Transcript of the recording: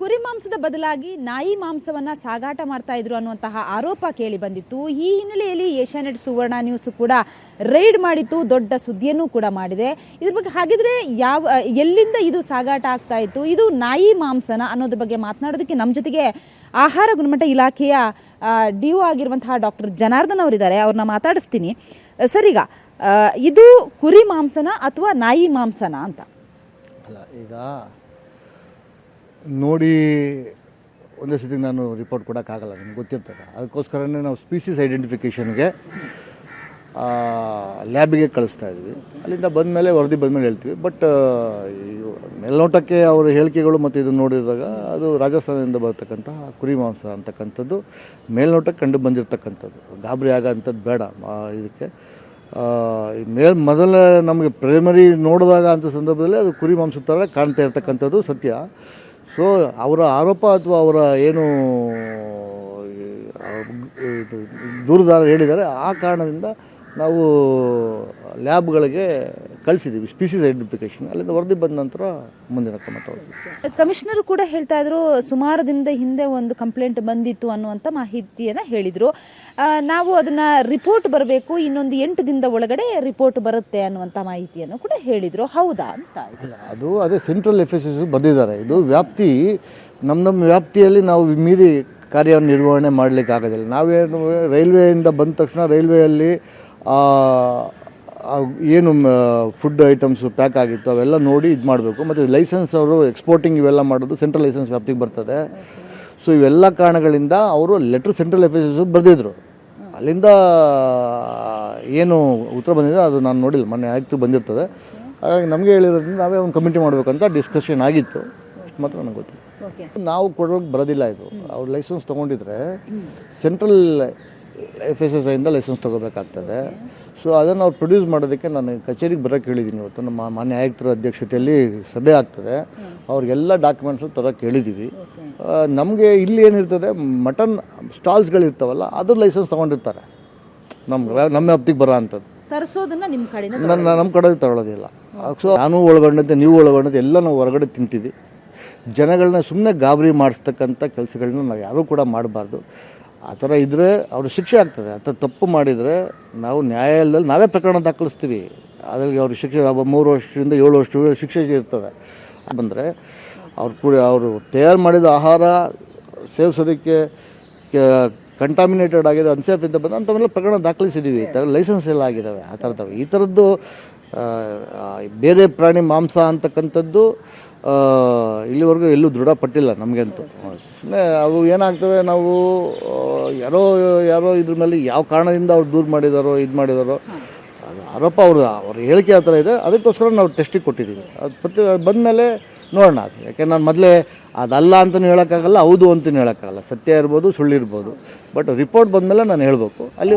ಕುರಿ ಮಾಂಸದ ಬದಲಾಗಿ ನಾಯಿ ಮಾಂಸವನ್ನ ಸಾಗಾಟ ಮಾಡ್ತಾ ಇದ್ರು ಅನ್ನುವಂತಹ ಆರೋಪ ಕೇಳಿ ಬಂದಿತ್ತು. ಈ ಹಿನ್ನೆಲೆಯಲ್ಲಿ ಏಷ್ಯಾನೆಟ್ ಸುವರ್ಣ ನ್ಯೂಸ್ ಕೂಡ ರೈಡ್ ಮಾಡಿತ್ತು ದೊಡ್ಡ ಸುದ್ದಿಯನ್ನು ಕೂಡ ಮಾಡಿದೆ. ಇದ್ರ ಬಗ್ಗೆ ಹಾಗಿದ್ರೆ ಯಾವ ಎಲ್ಲಿಂದ ಇದು ಸಾಗಾಟ ಆಗ್ತಾ ಇತ್ತು? ಇದು ನಾಯಿ ಮಾಂಸನ ಅನ್ನೋದ್ರ ಬಗ್ಗೆ ಮಾತನಾಡೋದಕ್ಕೆ ನಮ್ಮ ಜೊತೆಗೆ ಆಹಾರ ಗುಣಮಟ್ಟ ಇಲಾಖೆಯ ಡಿ ಒ ಆಗಿರುವಂತಹ ಡಾಕ್ಟರ್ ಜನಾರ್ದನ್ ಅವರಿದ್ದಾರೆ. ಅವ್ರನ್ನ ಮಾತಾಡಿಸ್ತೀನಿ. ಸರಿಗ ಈಗ ಇದು ಕುರಿ ಮಾಂಸನ ಅಥವಾ ನಾಯಿ ಮಾಂಸನ ಅಂತ? ಅಲ್ಲ ಈಗ ನೋಡಿ ಒಂದೇ ಸತಿ ನಾನು ರಿಪೋರ್ಟ್ ಕೊಡೋಕ್ಕಾಗಲ್ಲ, ನಿಮ್ಗೆ ಗೊತ್ತಿರ್ತದೆ. ಅದಕ್ಕೋಸ್ಕರನೇ ನಾವು ಸ್ಪೀಸೀಸ್ ಐಡೆಂಟಿಫಿಕೇಷನ್ಗೆ ಲ್ಯಾಬಿಗೆ ಕಳಿಸ್ತಾ ಇದ್ವಿ. ಅಲ್ಲಿಂದ ಬಂದ ಮೇಲೆ ವರದಿ ಬಂದಮೇಲೆ ಹೇಳ್ತೀವಿ. ಬಟ್ ಮೇಲ್ನೋಟಕ್ಕೆ ಅವರ ಹೇಳಿಕೆಗಳು ಮತ್ತು ಇದನ್ನು ನೋಡಿದಾಗ ಅದು ರಾಜಸ್ಥಾನದಿಂದ ಬರ್ತಕ್ಕಂಥ ಕುರಿ ಮಾಂಸ ಅಂತಕ್ಕಂಥದ್ದು ಮೇಲ್ನೋಟಕ್ಕೆ ಕಂಡು ಬಂದಿರತಕ್ಕಂಥದ್ದು. ಗಾಬರಿ ಆಗೋಂಥದ್ದು ಬೇಡ ಇದಕ್ಕೆ. ಮೇಲ್ ಮೊದಲ ನಮಗೆ ಪ್ರೈಮರಿ ನೋಡಿದಾಗ ಅಂತ ಸಂದರ್ಭದಲ್ಲಿ ಅದು ಕುರಿ ಮಾಂಸದ ಥರ ಕಾಣ್ತಾ ಇರ್ತಕ್ಕಂಥದ್ದು ಸತ್ಯ. ಸೊ ಅವರ ಆರೋಪ ಅಥವಾ ಅವರ ಏನು ದೂರದಾರ ಹೇಳಿದ್ದಾರೆ ಆ ಕಾರಣದಿಂದ ನಾವು ಲ್ಯಾಬ್ಗಳಿಗೆ ಕಳಿಸಿದ್ದೀವಿ ಸ್ಪೀಸೀಸ್ ಐಡೆಂಟಿಫಿಕೇಶನ್ ಅಲ್ಲಿಂದ ವರದಿ ಬಂದ ನಂತರ ಮುಂದಿನ ಕ್ರಮ ತಗೊಳ್ತೀವಿ. ಕಮಿಷನರ್ ಕೂಡ ಹೇಳ್ತಾ ಇದ್ರು ಸುಮಾರು ದಿನದ ಹಿಂದೆ ಒಂದು ಕಂಪ್ಲೇಂಟ್ ಬಂದಿತ್ತು ಅನ್ನುವಂಥ ಮಾಹಿತಿಯನ್ನು ಹೇಳಿದರು. ನಾವು ಅದನ್ನು ರಿಪೋರ್ಟ್ ಬರಬೇಕು ಇನ್ನೊಂದು ಎಂಟು ದಿನದ ಒಳಗಡೆ ರಿಪೋರ್ಟ್ ಬರುತ್ತೆ ಅನ್ನುವಂಥ ಮಾಹಿತಿಯನ್ನು ಕೂಡ ಹೇಳಿದರು. ಹೌದಾ ಅಂತ ಅದು ಅದೇ ಸೆಂಟ್ರಲ್ ಎಫ್ ಬಂದಿದ್ದಾರೆ. ಇದು ವ್ಯಾಪ್ತಿ ನಮ್ಮ ನಮ್ಮ ವ್ಯಾಪ್ತಿಯಲ್ಲಿ ನಾವು ಮೀರಿ ಕಾರ್ಯನಿರ್ವಹಣೆ ಮಾಡಲಿಕ್ಕೆ ಆಗೋದಿಲ್ಲ ನಾವೇನು ರೈಲ್ವೆಯಿಂದ ಬಂದ ತಕ್ಷಣ ರೈಲ್ವೆಯಲ್ಲಿ ಏನು ಫುಡ್ ಐಟಮ್ಸ್ ಪ್ಯಾಕ್ ಆಗಿತ್ತು ಅವೆಲ್ಲ ನೋಡಿ ಇದು ಮಾಡಬೇಕು. ಮತ್ತು ಲೈಸೆನ್ಸ್ ಅವರು ಎಕ್ಸ್ಪೋರ್ಟಿಂಗ್ ಇವೆಲ್ಲ ಮಾಡೋದು ಸೆಂಟ್ರಲ್ ಲೈಸೆನ್ಸ್ ವ್ಯಾಪ್ತಿಗೆ ಬರ್ತದೆ. ಸೊ ಇವೆಲ್ಲ ಕಾರಣಗಳಿಂದ ಅವರು letter central F S S ಬರೆದಿದ್ರು. ಅಲ್ಲಿಂದ ಏನು ಉತ್ತರ ಬಂದಿದೆ ಅದು ನಾನು ನೋಡಿಲ್ಲ ಮೊನ್ನೆ ಆಯ್ತು ಬಂದಿರ್ತದೆ. ಹಾಗಾಗಿ ನಮಗೆ ಹೇಳಿರೋದ್ರಿಂದ ನಾವೇ ಒಂದು ಕಮಿಟಿ ಮಾಡಬೇಕಂತ ಡಿಸ್ಕಷನ್ ಆಗಿತ್ತು. ಅಷ್ಟು ಮಾತ್ರ ನನಗೆ ಗೊತ್ತಿಲ್ಲ. ನಾವು ಕೊಡೋಕೆ ಬರೋದಿಲ್ಲ ಇದು. ಅವ್ರು ಲೈಸೆನ್ಸ್ ತೊಗೊಂಡಿದ್ರೆ ಸೆಂಟ್ರಲ್ ಎಫ್ ಎಸ್ ಎಸ್ ಐಯಿಂದ ಲೈಸೆನ್ಸ್ ತೊಗೋಬೇಕಾಗ್ತದೆ. ಸೊ ಅದನ್ನು ಅವ್ರು ಪ್ರೊಡ್ಯೂಸ್ ಮಾಡೋದಕ್ಕೆ ನಾನು ಕಚೇರಿಗೆ ಬರೋಕೆ ಹೇಳಿದ್ದೀನಿ ಇವತ್ತು. ನಮ್ಮ ಮಾನ್ಯ ಆಯುಕ್ತರ ಅಧ್ಯಕ್ಷತೆಯಲ್ಲಿ ಸಭೆ ಆಗ್ತದೆ. ಅವ್ರಿಗೆಲ್ಲ ಡಾಕ್ಯುಮೆಂಟ್ಸು ತರೋಕ್ಕೆ ಹೇಳಿದ್ದೀವಿ ನಮಗೆ ಇಲ್ಲಿ ಏನಿರ್ತದೆ ಮಟನ್ ಸ್ಟಾಲ್ಸ್ಗಳಿರ್ತಾವಲ್ಲ ಅದ್ರ ಲೈಸೆನ್ಸ್ ತೊಗೊಂಡಿರ್ತಾರೆ. ನಮ್ಮ ನಮ್ಮ ವ್ಯಾಪ್ತಿಗೆ ಬರೋ ಅಂಥದ್ದು. ತರಿಸೋದನ್ನ ನಿಮ್ಮ ಕಡೆಯಿಂದ ನನ್ನ ನಮ್ಮ ಕಡೆ ತಗೊಳ್ಳೋದಿಲ್ಲ ಸೊ ನಾನು ಒಳಗೊಂಡಂತೆ ನೀವು ಒಳಗೊಂಡಂತೆ ಎಲ್ಲ ನಾವು ಹೊರಗಡೆ ತಿಂತೀವಿ. ಜನಗಳನ್ನ ಸುಮ್ಮನೆ ಗಾಬರಿ ಮಾಡಿಸ್ತಕ್ಕಂಥ ಕೆಲಸಗಳನ್ನ ನಾವು ಯಾರೂ ಕೂಡ ಮಾಡಬಾರ್ದು. ಆ ಥರ ಇದ್ದರೆ ಅವ್ರಿಗೆ ಶಿಕ್ಷೆ ಆಗ್ತದೆ. ಆ ಥರ ತಪ್ಪು ಮಾಡಿದರೆ ನಾವು ನ್ಯಾಯಾಲಯದಲ್ಲಿ ನಾವೇ ಪ್ರಕರಣ ದಾಖಲಿಸ್ತೀವಿ. ಅದ್ರಲ್ಲಿ ಅವ್ರಿಗೆ ಶಿಕ್ಷೆ ಮೂರು ವರ್ಷದಿಂದ ಏಳು ವರ್ಷ ಶಿಕ್ಷೆ ಇರ್ತದೆ. ಬಂದರೆ ಅವ್ರು ಕೂಡ ಅವರು ತಯಾರು ಮಾಡಿದ ಆಹಾರ ಸೇವಿಸೋದಕ್ಕೆ ಕಂಟಾಮಿನೇಟೆಡ್ ಆಗಿದೆ ಅನ್ಸೇಫ್ ಇಂದ ಬಂದು ಅಂಥವೆಲ್ಲ ಪ್ರಕರಣ ದಾಖಲಿಸಿದ್ದೀವಿ ಈ ಥರ ಲೈಸೆನ್ಸ್ ಎಲ್ಲ ಆಗಿದ್ದಾವೆ. ಆ ಥರದವು ಈ ಥರದ್ದು ಬೇರೆ ಪ್ರಾಣಿ ಮಾಂಸ ಅಂತಕ್ಕಂಥದ್ದು ಇಲ್ಲಿವರೆಗೂ ಎಲ್ಲೂ ದೃಢಪಟ್ಟಿಲ್ಲ ನಮಗಂತೂ. ಸುಮ್ಮನೆ ಅವು ಏನಾಗ್ತವೆ ನಾವು ಯಾರೋ ಯಾರೋ ಇದ್ರ ಮೇಲೆ ಯಾವ ಕಾರಣದಿಂದ ಅವ್ರು ದೂರ ಮಾಡಿದಾರೋ, ಇದು ಮಾಡಿದಾರೋ, ಅದು ಆರೋಪ ಅವ್ರದ್ದು ಅವ್ರ ಹೇಳಿಕೆ ಆ ಥರ ಇದೆ. ಅದಕ್ಕೋಸ್ಕರ ನಾವು ಟೆಸ್ಟಿಗೆ ಕೊಟ್ಟಿದ್ದೀವಿ. ಅದು ಬಂದ ಬಂದಮೇಲೆ ನೋಡೋಣ ಅದು. ಯಾಕೆ ನಾನು ಮೊದಲೇ ಅದಲ್ಲ ಅಂತಲೂ ಹೇಳೋಕ್ಕಾಗಲ್ಲ, ಹೌದು ಅಂತಲೂ ಹೇಳೋಕ್ಕಾಗಲ್ಲ. ಸತ್ಯ ಇರ್ಬೋದು ಸುಳ್ಳಿರ್ಬೋದು ಬಟ್ ರಿಪೋರ್ಟ್ ಬಂದಮೇಲೆ ನಾನು ಹೇಳಬೇಕು. ಅಲ್ಲಿ